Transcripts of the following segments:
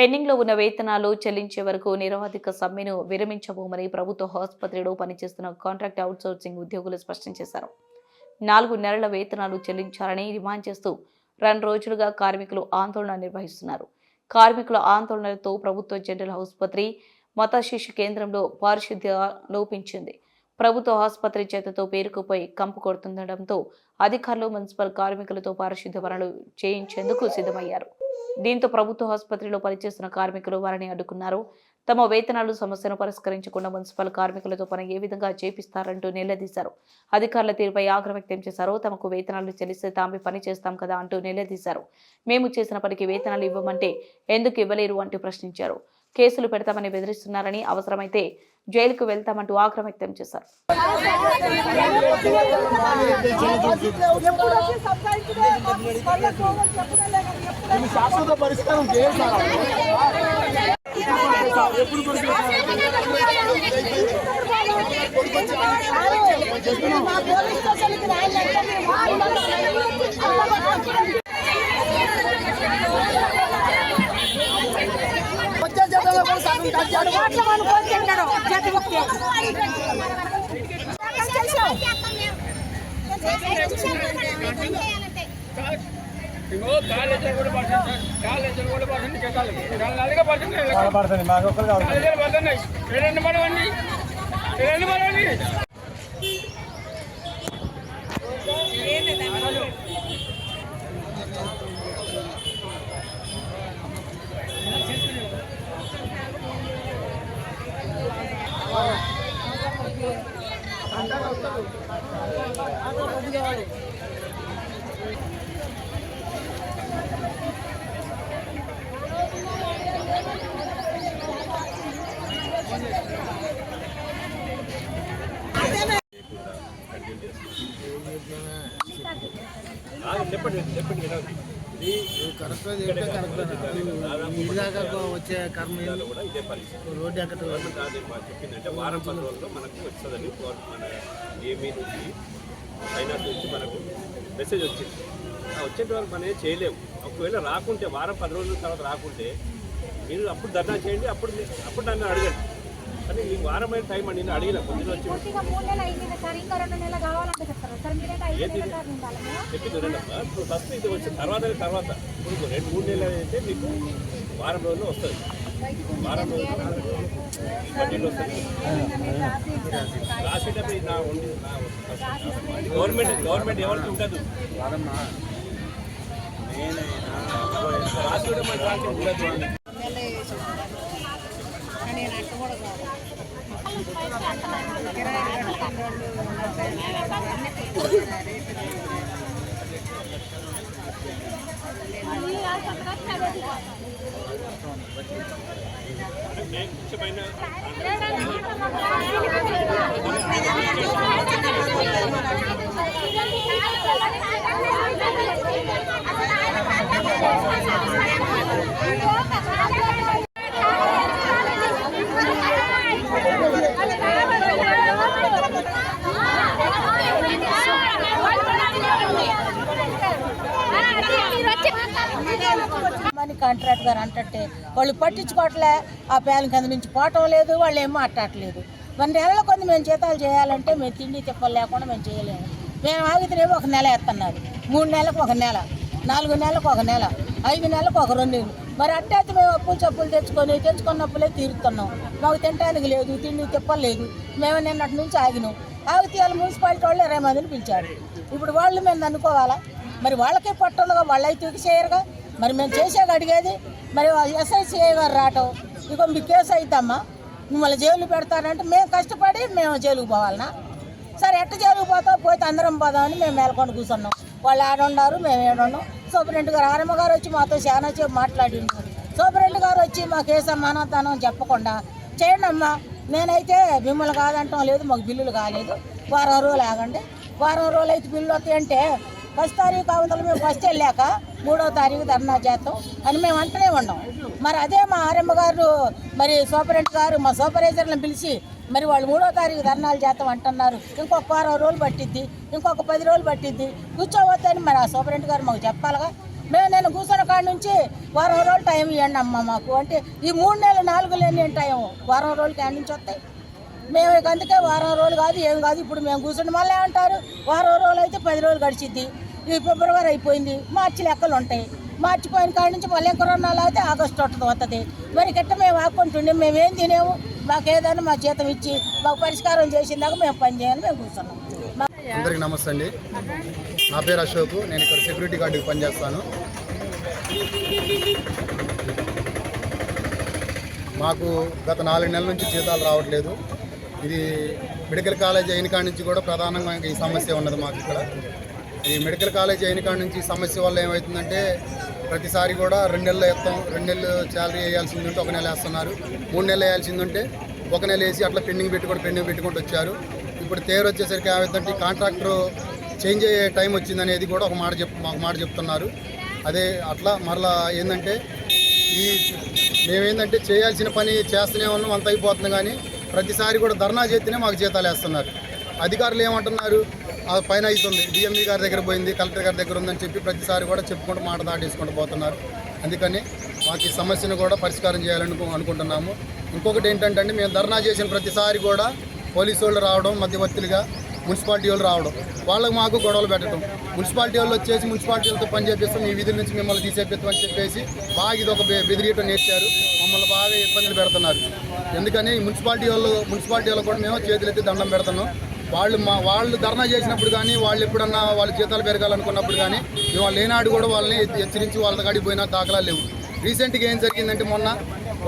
పెండింగ్లో ఉన్న వేతనాలు చెల్లించే వరకు నిరవధిక సమ్మెను విరమించబోమని ప్రభుత్వ ఆసుపత్రిలో పనిచేస్తున్న కాంట్రాక్ట్ అవుట్సోర్సింగ్ ఉద్యోగులు స్పష్టం చేశారు. నాలుగు నెలల వేతనాలు చెల్లించాలని డిమాండ్ చేస్తూ రెండు రోజులుగా కార్మికులు ఆందోళన నిర్వహిస్తున్నారు. కార్మికుల ఆందోళనలతో ప్రభుత్వ జనరల్ ఆసుపత్రి మత శిశు కేంద్రంలో పారిశుద్ధ్య లోపించింది. ప్రభుత్వ ఆసుపత్రి చేతతో పేరుకుపోయి కంపు కొడుతుండటంతో అధికారులు మున్సిపల్ కార్మికులతో పారిశుద్ధ్య పనులు చేయించేందుకు సిద్ధమయ్యారు. దీంతో ప్రభుత్వ ఆసుపత్రిలో పనిచేస్తున్న కార్మికులు వారిని అడ్డుకున్నారు. తమ వేతనాలు సమస్యను పరిష్కరించకుండా మున్సిపల్ కార్మికులతో పని ఏ విధంగా చేపిస్తారంటూ నిలదీశారు. అధికారుల తీరుపై ఆగ్రహం వ్యక్తం చేశారు. తమకు వేతనాలు చెల్లిస్తే తామే పని చేస్తాం కదా అంటూ నిలదీశారు. మేము చేసిన పనికి వేతనాలు ఇవ్వమంటే ఎందుకు ఇవ్వలేరు అంటూ ప్రశ్నించారు. కేసులు పెడతామని బెదిరిస్తున్నారని అవసరమైతే జైలుకు వెళ్తామంటూ ఆగ్రహం వ్యక్తం చేశారు. ఎప్పుడు వచ్చే జీతంలో కూడా సగం కట్ చేయాలి. ఇంకో కాలేజీలు కూడా పడుతుంది మాకు ఒక్కరు కావాలి పడుతున్నాయి. రెండు మనవండి రెండు చెప్పండి చెప్పండి మనవండి కరెక్ట్ చెప్తే కరెక్ట్ ఇదిదాకా వచ్చే కర్మ ఏంది? కూడా ఇదే పరిస్థితి రోడ్డు ఎక్కడ అదే చెప్పిందంటే వారం పది రోజుల్లో మనకు వస్తుందని మన ఏమీ నుంచి ఫైనాన్స్ నుంచి మనకు మెసేజ్ వచ్చింది. ఆ వచ్చేటి వరకు మనం ఏం చేయలేము. ఒకవేళ రాకుంటే వారం పది రోజుల తర్వాత రాకుంటే మీరు అప్పుడు ధర్నా చేయండి అప్పుడు అప్పుడు నన్ను అడగండి. కానీ మీకు వారమైన టైం అండి నేను అడిగిన పొద్దున వచ్చి పూర్తిగా మూడు నెలలు అయింది సార్ ఇంకా రెండు నెలలు కావాలంటే చెప్తారు సార్ మీరైతే ఐదు ఏంటి? నెలల దాకా ఉండాలి మేము చెప్పి దొరకమ్మా ఇప్పుడు ఫస్ట్ ఇది వచ్చిన తర్వాత తర్వాత ఇప్పుడు రెండు మూడు నెలలు అయితే మీకు వారం రోజుల్లో వస్తుంది. వారం బడ్జెట్ వస్తుంది. రాసేటప్పుడు నా ఉండి గవర్నమెంట్ గవర్నమెంట్ ఎవరికి ఉండదు. రాసేటప్పుడు మన దాంట్లో ఉండదు ముఖ్యమైన కానీ కాంట్రాక్ట్ గారు అంటట్టే వాళ్ళు పట్టించుకోవట్లే ఆ పేల కింద నుంచి పోవటం లేదు వాళ్ళు ఏం మాట్లాడలేదు మన నెలల కొంత మేము జీతాలు చేయాలంటే మేము తిండి తిప్పలు లేకుండా మేము చేయలేము. మేము ఆగితేనేమో ఒక నెల ఎత్తన్నారు. మూడు నెలలకు ఒక నెల నాలుగు నెలలకు ఒక నెల ఐదు నెలలకు ఒక రెండు మరి అట్టయితే మేము అప్పులు చెప్పులు తెచ్చుకొని తెచ్చుకున్నప్పులే తీరుతున్నాం. మాకు తినడానికి లేదు తిండి తిప్పలు లేదు. మేము నిన్నటి నుంచి ఆగినాం. ఆగితే వాళ్ళు మున్సిపాలిటీ వాళ్ళు ఇరవై మందిని పిలిచారు. ఇప్పుడు వాళ్ళు మేము అనుకోవాలా మరి వాళ్ళకే పట్టుండగా వాళ్ళు అయితే చేయరుగా మరి మేము చేసాక అడిగేది మరి ఎస్ఐసిఐ గారు రావటం ఇక మీ కేసు అయిద్దమ్మా మిమ్మల్ని జైలు పెడతారంటే మేము కష్టపడి మేము జైలుకు పోవాలనా? సరే ఎట్ట జైలుకు పోతాం పోతే అందరం పోదామని మేము మేలకొని కూర్చున్నాం. వాళ్ళు ఆడున్నారు మేము ఏడున్నాం సూపరింటెండెంట్ గారు ఆరమ్మ గారు వచ్చి మాతో చాలా సేపు మాట్లాడిండు. సూపరింటెండెంట్ గారు వచ్చి మా కేసు మానవతానం చెప్పకుండా చేయండి అమ్మా నేనైతే మిమ్మల్ని కాదంటాం లేదు మాకు బిల్లులు కాలేదు. వారం రోజులు ఆగండి. వారం రోజులు అయితే బిల్లు వస్తాయంటే ఫస్ట్ తారీఖు అవతల మేము ఫస్ట్ వెళ్ళాక మూడో తారీఖు ధర్నా చేస్తాం అని మేము అంటూనే ఉన్నాం. మరి అదే మా ఆర్ఎమ్మ గారు మరి సూపరింటెండెంట్ గారు మా సూపర్వైజర్లను పిలిచి మరి వాళ్ళు మూడో తారీఖు ధర్నాలు చేస్తాం అంటున్నారు. ఇంకొక వారం రోజులు పట్టిద్ది ఇంకొక పది రోజులు పట్టిద్ది కూర్చోవద్దని మరి ఆ సూపరింటెండెంట్ గారు మాకు చెప్పాలిగా. మేము నేను కూర్చున్న కాడ నుంచి వారం రోజులు టైం ఇవ్వండి అమ్మ మాకు. అంటే ఈ మూడు నెలలు నాలుగు లేని టైం వారం రోజులు కాడి నుంచి వస్తాయి. మేము ఇక అందుకే వారం రోజులు కాదు ఏం కాదు ఇప్పుడు మేము కూర్చుని మళ్ళీ ఏమంటారు వారం రోజులు అయితే పది రోజులు గడిచిద్ది. ఈ ఫిబ్రవరి అయిపోయింది. మార్చి లెక్కలు ఉంటాయి. మార్చిపోయిన కాడి నుంచి మళ్ళీ కరోనా అయితే ఆగస్టు వస్తుంది వస్తుంది మరి గిట్ట మేము ఆకుంటుండే మేము ఏం తినేము? మాకు ఏదైనా మా జీతం ఇచ్చి మాకు పరిష్కారం చేసిందాక మేము పని చేయాలని మేము కూర్చున్నాం. అందరికి నమస్తే అండి. నా పేరు అశోక్. నేను ఇక్కడ సెక్యూరిటీ గార్డుకి పనిచేస్తాను. మాకు గత నాలుగు నెలల నుంచి జీతాలు రావట్లేదు. ఇది మెడికల్ కాలేజ్ అయిన కాడి నుంచి కూడా ప్రధానంగా ఈ సమస్య ఉన్నది మాకు ఇక్కడ. ఈ మెడికల్ కాలేజ్ అయిన కాడ నుంచి సమస్య వల్ల ఏమవుతుందంటే ప్రతిసారి కూడా రెండు నెలలు వేస్తాం రెండు నెలలు శాలరీ వేయాల్సింది ఉంటే ఒక నెల వేస్తున్నారు. మూడు నెలలు వేయాల్సింది ఉంటే ఒక నెల వేసి అట్లా పెండింగ్ పెట్టుకుంటూ పెండింగ్ పెట్టుకుంటూ వచ్చారు. ఇప్పుడు తేరు వచ్చేసరికి ఏమవుతుందంటే కాంట్రాక్టర్ చేంజ్ అయ్యే టైం వచ్చిందనేది కూడా ఒక మాట చెప్ ఒక మాట చెప్తున్నారు. అదే అట్లా మరలా ఏంటంటే ఈ మేమేంటంటే చేయాల్సిన పని చేస్తూనే ఉన్నాం అంత అయిపోతుంది కానీ ప్రతిసారి కూడా ధర్నా చేస్తేనే మాకు జీతాలు వేస్తున్నారు. అధికారులు ఏమంటున్నారు? పైన అవుతుంది. డిఎంఈ గారి దగ్గర పోయింది కలెక్టర్ గారి దగ్గర ఉందని చెప్పి ప్రతిసారి కూడా చెప్పుకుంటూ మాట దాటేసుకుంటూ పోతున్నారు. అందుకని మాకు ఈ సమస్యను కూడా పరిష్కారం చేయాలని అనుకుంటున్నాము. ఇంకొకటి ఏంటంటే మేము ధర్నా చేసిన ప్రతిసారి కూడా పోలీసు వాళ్ళు రావడం మధ్యవర్తులుగా మున్సిపాలిటీ వాళ్ళు రావడం వాళ్ళకు మాకు గొడవలు పెట్టడం. మున్సిపాలిటీ వాళ్ళు వచ్చేసి మున్సిపాలిటీలతో పని చేపిస్తాం మీ విధుల నుంచి మిమ్మల్ని తీసేపిస్తాం అని చెప్పేసి బాగా ఇది ఒక బెదిరియటం నేర్చారు. మమ్మల్ని బాగా ఇబ్బందులు పెడుతున్నారు. ఎందుకని మున్సిపాలిటీ వాళ్ళు మున్సిపాలిటీ వాళ్ళు కూడా మేము చేతులెత్తి దండం పెడుతున్నాం. వాళ్ళు మా వాళ్ళు ధర్నా చేసినప్పుడు కానీ వాళ్ళు ఎప్పుడన్నా వాళ్ళ జీతాలు పెరగాలనుకున్నప్పుడు కానీ మేము వాళ్ళు ఏనాడు కూడా వాళ్ళని హెచ్చరించి వాళ్ళ కాడికి పోయినా దాఖలా లేవు. రీసెంట్గా ఏం జరిగిందంటే మొన్న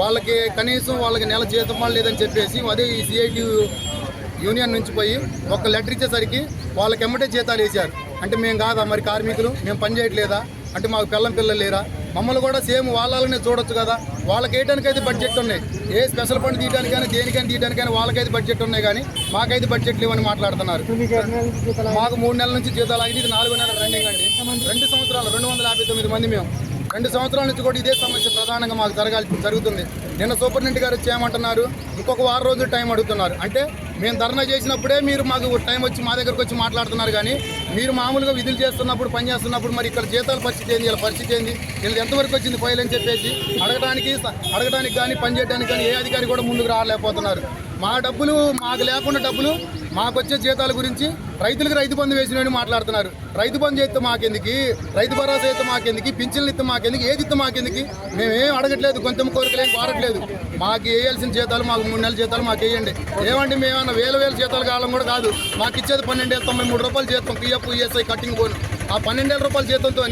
వాళ్ళకి కనీసం వాళ్ళకి నెల జీతం లేదని చెప్పేసి అదే ఈ సిఐటి యూనియన్ నుంచి పోయి ఒక లెటర్ ఇచ్చేసరికి వాళ్ళకి ఎమ్మటే జీతాలు వేశారు. అంటే మేము కాదా మరి కార్మికులు? మేము పని చేయట్లేదా? అంటే మాకు పిల్లం పిల్లలు లేరా? మమ్మల్ని కూడా సేమ్ వాళ్ళనే చూడొచ్చు కదా. వాళ్ళకి వేయడానికైతే బడ్జెట్ ఉన్నాయి. ఏ స్పెషల్ ఫండ్ తీయడానికైనా దేనికైనా తీయడానికైనా వాళ్ళకైతే బడ్జెట్ ఉన్నాయి కానీ మాకైతే బడ్జెట్ లేవని మాట్లాడుతున్నారు. మాకు మూడు నెలల నుంచి జీతాలు ఆగింది ఇది నాలుగు నెలల రన్నింగ్ అండి. రెండు సంవత్సరాలు రెండు వందల యాభై తొమ్మిది మంది మేము. రెండు సంవత్సరాల నుంచి కూడా ఇదే సమస్య ప్రధానంగా మాకు జరగాల్సి జరుగుతుంది. నిన్న సూపరింటెండెంట్ గారు వచ్చి ఏమంటున్నారు? ఇంకొక వారం రోజులు టైం అడుగుతున్నారు. అంటే మేము ధర్నా చేసినప్పుడే మీరు మాకు టైం వచ్చి మా దగ్గరకు వచ్చి మాట్లాడుతున్నారు కానీ మీరు మామూలుగా విధులు చేస్తున్నప్పుడు పని చేస్తున్నప్పుడు మరి ఇక్కడ జీతాల పరిస్థితి ఏంది ఇలా పరిస్థితి ఏంది వీళ్ళు ఎంతవరకు వచ్చింది ఫైల్ అని చెప్పేసి అడగడానికి అడగడానికి కానీ పని చేయడానికి కానీ ఏ అధికారి కూడా ముందుకు రాలేకపోతున్నారు. మా డబ్బులు మాకు లేకుండా డబ్బులు మాకు వచ్చే జీతాల గురించి రైతులకు రైతు బంధు వేసినని మాట్లాడుతున్నారు. రైతు బంధు చేస్తే మాకెందుకు? రైతు భరోసా అయితే మాకెందుకు? పింఛన్లు ఇస్తే మాకెందుకు? ఏది ఇస్తే మాకెందుకు? మేమేం అడగట్లేదు కొంచెం కోరికలేం కోరట్లేదు మాకు వేయాల్సిన జీతాలు మాకు మూడు నెలల జీతాలు మాకు వేయండి. ఏమండి మేమన్నా వేల వేల జీతాలు కావాలని కూడా కాదు. మాకు ఇచ్చేది పన్నెండు వేల తొంభై మూడు రూపాయలు జీతం పిఎఫ్ ఈఎస్ఐ కట్టింగ్ పోను ఆ పన్నెండు వేల రూపాయల జీతంతో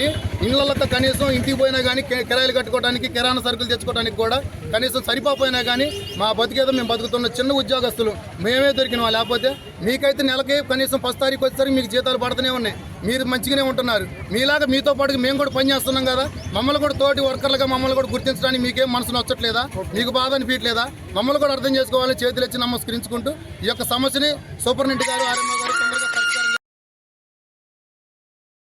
ఇళ్ళతో కనీసం ఇంటికి పోయినా కానీ కిరాయిలు కట్టుకోవడానికి కిరాణా సరుకులు తెచ్చుకోవడానికి కూడా కనీసం సరిపోయినా కానీ మా బతికేదో మేము బతుకుతున్న చిన్న ఉద్యోగస్తులు. మేమే దొరికిన లేకపోతే మీకైతే నెలకి కనీసం ఫస్ట్ తారీఖు వచ్చేసరికి మీకు జీతాలు పడుతూనే ఉన్నాయి. మీరు మంచిగానే ఉంటున్నారు. మీలాగా మీతో పాటు మేము కూడా పని చేస్తున్నాం కదా. మమ్మల్ని కూడా తోటి వర్కర్లుగా మమ్మల్ని కూడా గుర్తించడానికి మీకేం మనసు నచ్చట్లేదా మీకు బాధ అనిపించట్లేదా? మమ్మల్ని కూడా అర్థం చేసుకోవాలని చేతులు ఇచ్చి నమస్కరించుకుంటూ ఈ యొక్క సమస్యని సూపరింటెండెంట్ గారు ఆర్ఎంఓ గారు